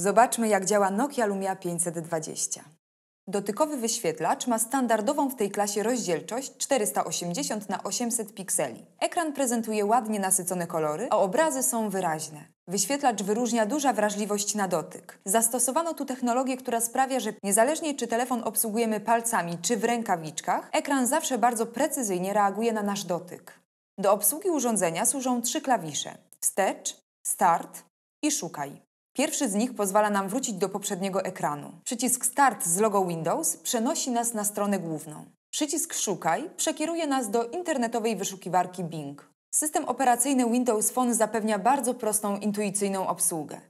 Zobaczmy, jak działa Nokia Lumia 520. Dotykowy wyświetlacz ma standardową w tej klasie rozdzielczość 480 na 800 pikseli. Ekran prezentuje ładnie nasycone kolory, a obrazy są wyraźne. Wyświetlacz wyróżnia duża wrażliwość na dotyk. Zastosowano tu technologię, która sprawia, że niezależnie czy telefon obsługujemy palcami czy w rękawiczkach, ekran zawsze bardzo precyzyjnie reaguje na nasz dotyk. Do obsługi urządzenia służą trzy klawisze: wstecz, start i szukaj. Pierwszy z nich pozwala nam wrócić do poprzedniego ekranu. Przycisk Start z logo Windows przenosi nas na stronę główną. Przycisk Szukaj przekieruje nas do internetowej wyszukiwarki Bing. System operacyjny Windows Phone zapewnia bardzo prostą, intuicyjną obsługę.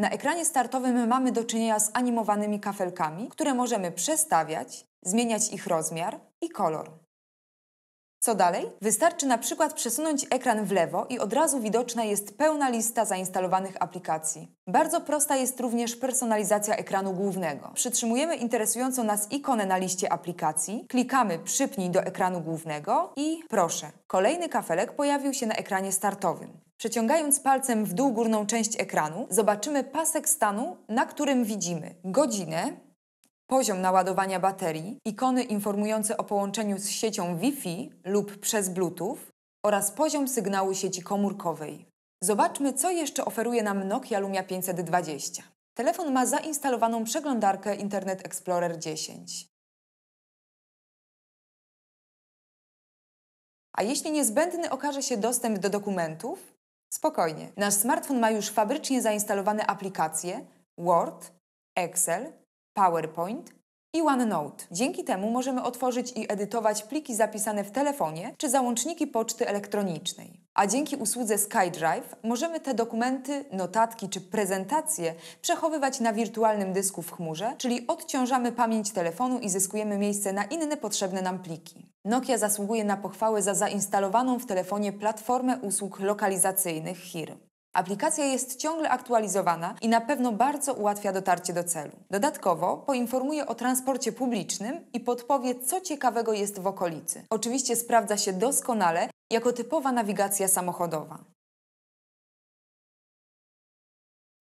Na ekranie startowym mamy do czynienia z animowanymi kafelkami, które możemy przestawiać, zmieniać ich rozmiar i kolor. Co dalej? Wystarczy na przykład przesunąć ekran w lewo i od razu widoczna jest pełna lista zainstalowanych aplikacji. Bardzo prosta jest również personalizacja ekranu głównego. Przytrzymujemy interesującą nas ikonę na liście aplikacji, klikamy przypnij do ekranu głównego i proszę, kolejny kafelek pojawił się na ekranie startowym. Przeciągając palcem w dół górną część ekranu, zobaczymy pasek stanu, na którym widzimy godzinę, poziom naładowania baterii, ikony informujące o połączeniu z siecią Wi-Fi lub przez Bluetooth oraz poziom sygnału sieci komórkowej. Zobaczmy, co jeszcze oferuje nam Nokia Lumia 520. Telefon ma zainstalowaną przeglądarkę Internet Explorer 10. A jeśli niezbędny okaże się dostęp do dokumentów? Spokojnie. Nasz smartfon ma już fabrycznie zainstalowane aplikacje Word, Excel, PowerPoint i OneNote. Dzięki temu możemy otworzyć i edytować pliki zapisane w telefonie czy załączniki poczty elektronicznej. A dzięki usłudze SkyDrive możemy te dokumenty, notatki czy prezentacje przechowywać na wirtualnym dysku w chmurze, czyli odciążamy pamięć telefonu i zyskujemy miejsce na inne potrzebne nam pliki. Nokia zasługuje na pochwałę za zainstalowaną w telefonie platformę usług lokalizacyjnych HIR. Aplikacja jest ciągle aktualizowana i na pewno bardzo ułatwia dotarcie do celu. Dodatkowo poinformuje o transporcie publicznym i podpowie, co ciekawego jest w okolicy. Oczywiście sprawdza się doskonale jako typowa nawigacja samochodowa.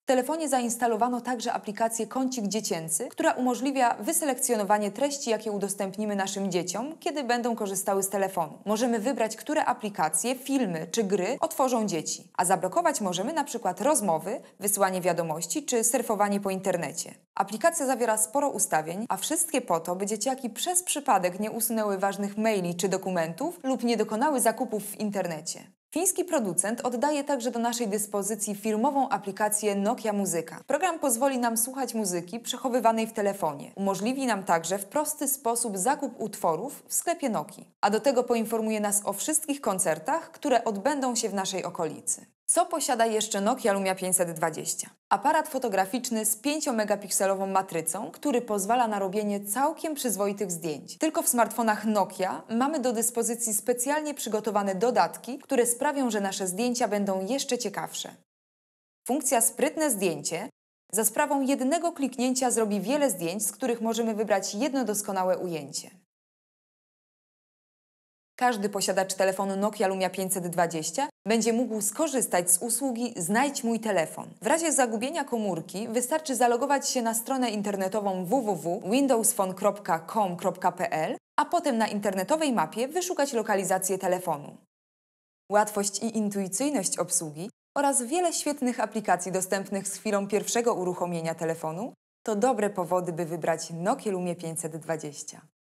Telefonie zainstalowano także aplikację Kącik Dziecięcy, która umożliwia wyselekcjonowanie treści, jakie udostępnimy naszym dzieciom, kiedy będą korzystały z telefonu. Możemy wybrać, które aplikacje, filmy czy gry otworzą dzieci, a zablokować możemy na przykład rozmowy, wysyłanie wiadomości czy surfowanie po internecie. Aplikacja zawiera sporo ustawień, a wszystkie po to, by dzieciaki przez przypadek nie usunęły ważnych maili czy dokumentów lub nie dokonały zakupów w internecie. Fiński producent oddaje także do naszej dyspozycji firmową aplikację Nokia Muzyka. Program pozwoli nam słuchać muzyki przechowywanej w telefonie. Umożliwi nam także w prosty sposób zakup utworów w sklepie Nokii. A do tego poinformuje nas o wszystkich koncertach, które odbędą się w naszej okolicy. Co posiada jeszcze Nokia Lumia 520? Aparat fotograficzny z 5-megapikselową matrycą, który pozwala na robienie całkiem przyzwoitych zdjęć. Tylko w smartfonach Nokia mamy do dyspozycji specjalnie przygotowane dodatki, które sprawią, że nasze zdjęcia będą jeszcze ciekawsze. Funkcja Sprytne zdjęcie za sprawą jednego kliknięcia zrobi wiele zdjęć, z których możemy wybrać jedno doskonałe ujęcie. Każdy posiadacz telefonu Nokia Lumia 520 będzie mógł skorzystać z usługi Znajdź mój telefon. W razie zagubienia komórki wystarczy zalogować się na stronę internetową www.windowsphone.com.pl, a potem na internetowej mapie wyszukać lokalizację telefonu. Łatwość i intuicyjność obsługi oraz wiele świetnych aplikacji dostępnych z chwilą pierwszego uruchomienia telefonu to dobre powody, by wybrać Nokia Lumia 520.